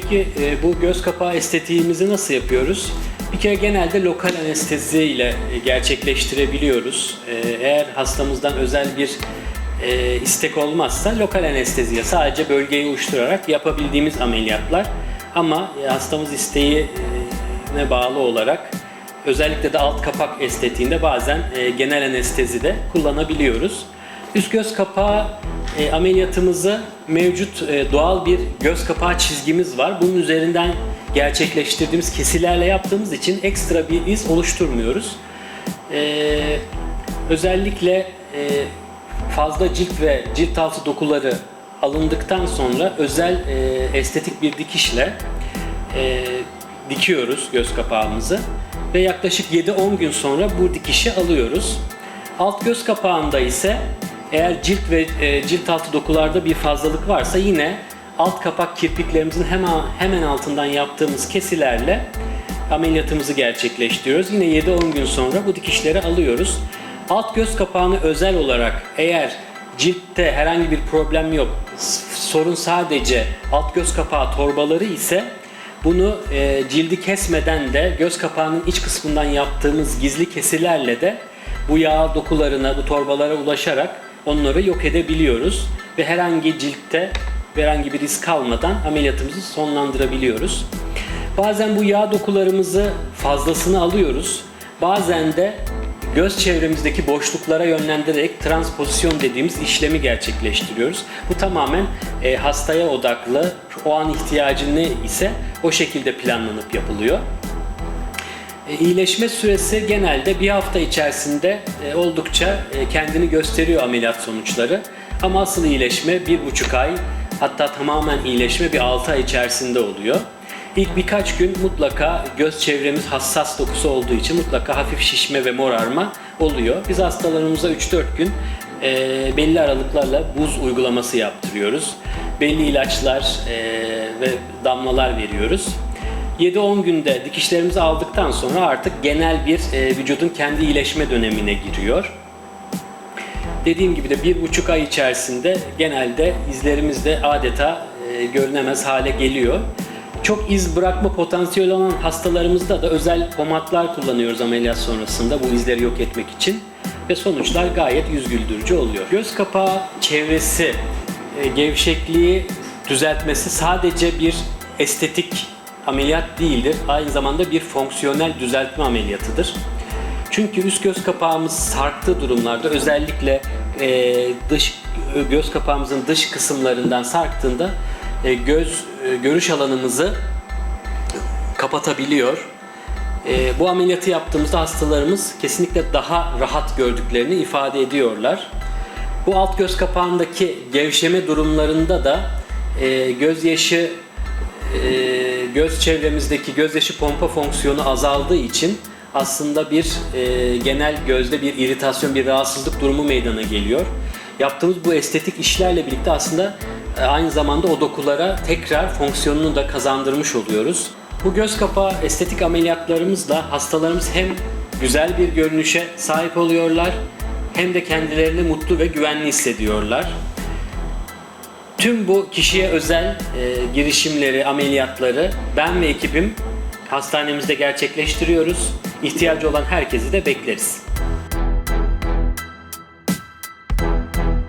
Peki e, bu göz kapağı estetiğimizi nasıl yapıyoruz? Bir kere genelde lokal anestezi ile e, gerçekleştirebiliyoruz. E, eğer hastamızdan özel bir e, istek olmazsa lokal anesteziye sadece bölgeyi uyuşturarak yapabildiğimiz ameliyatlar. Ama e, hastamız isteğine bağlı olarak özellikle de alt kapak estetiğinde bazen e, genel anestezi de kullanabiliyoruz. Üst göz kapağı e, ameliyatımızı mevcut e, doğal bir göz kapağı çizgimiz var. Bunun üzerinden gerçekleştirdiğimiz kesilerle yaptığımız için ekstra bir iz oluşturmuyoruz. E, özellikle e, fazla cilt ve cilt altı dokuları alındıktan sonra özel e, estetik bir dikişle e, dikiyoruz göz kapağımızı ve yaklaşık 7-10 gün sonra bu dikişi alıyoruz. Alt göz kapağında ise eğer cilt ve e, cilt altı dokularda bir fazlalık varsa yine alt kapak kirpiklerimizin hemen hemen altından yaptığımız kesilerle ameliyatımızı gerçekleştiriyoruz. Yine 7-10 gün sonra bu dikişleri alıyoruz. Alt göz kapağını özel olarak eğer ciltte herhangi bir problem yok, sorun sadece alt göz kapağı torbaları ise bunu e, cildi kesmeden de göz kapağının iç kısmından yaptığımız gizli kesilerle de bu yağ dokularına, bu torbalara ulaşarak onları yok edebiliyoruz ve herhangi ciltte herhangi bir risk kalmadan ameliyatımızı sonlandırabiliyoruz. Bazen bu yağ dokularımızı fazlasını alıyoruz. Bazen de göz çevremizdeki boşluklara yönlendirerek transpozisyon dediğimiz işlemi gerçekleştiriyoruz. Bu tamamen e, hastaya odaklı, o an ihtiyacı ne ise o şekilde planlanıp yapılıyor. E, İyileşme süresi genelde bir hafta içerisinde e, oldukça e, kendini gösteriyor ameliyat sonuçları. Ama asıl iyileşme bir buçuk ay hatta tamamen iyileşme bir altı ay içerisinde oluyor. İlk birkaç gün mutlaka göz çevremiz hassas dokusu olduğu için mutlaka hafif şişme ve morarma oluyor. Biz hastalarımıza 3-4 gün e, belli aralıklarla buz uygulaması yaptırıyoruz. Belli ilaçlar e, ve damlalar veriyoruz. 7-10 günde dikişlerimizi aldıktan sonra artık genel bir e, vücudun kendi iyileşme dönemine giriyor. Dediğim gibi de bir buçuk ay içerisinde genelde izlerimiz de adeta e, görünemez hale geliyor. Çok iz bırakma potansiyeli olan hastalarımızda da özel pomatlar kullanıyoruz ameliyat sonrasında bu izleri yok etmek için ve sonuçlar gayet yüz güldürücü oluyor. Göz kapağı çevresi e, gevşekliği düzeltmesi sadece bir estetik ameliyat değildir. Aynı zamanda bir fonksiyonel düzeltme ameliyatıdır. Çünkü üst göz kapağımız sarktığı durumlarda özellikle e, dış göz kapağımızın dış kısımlarından sarktığında e, göz e, görüş alanımızı kapatabiliyor. E, bu ameliyatı yaptığımızda hastalarımız kesinlikle daha rahat gördüklerini ifade ediyorlar. Bu alt göz kapağındaki gevşeme durumlarında da e, gözyaşı e, göz çevremizdeki gözyaşı pompa fonksiyonu azaldığı için aslında bir e, genel gözde bir iritasyon, bir rahatsızlık durumu meydana geliyor. Yaptığımız bu estetik işlerle birlikte aslında e, aynı zamanda o dokulara tekrar fonksiyonunu da kazandırmış oluyoruz. Bu göz kapağı estetik ameliyatlarımızla hastalarımız hem güzel bir görünüşe sahip oluyorlar hem de kendilerini mutlu ve güvenli hissediyorlar. Tüm bu kişiye özel e, girişimleri, ameliyatları ben ve ekibim hastanemizde gerçekleştiriyoruz. İhtiyacı olan herkesi de bekleriz.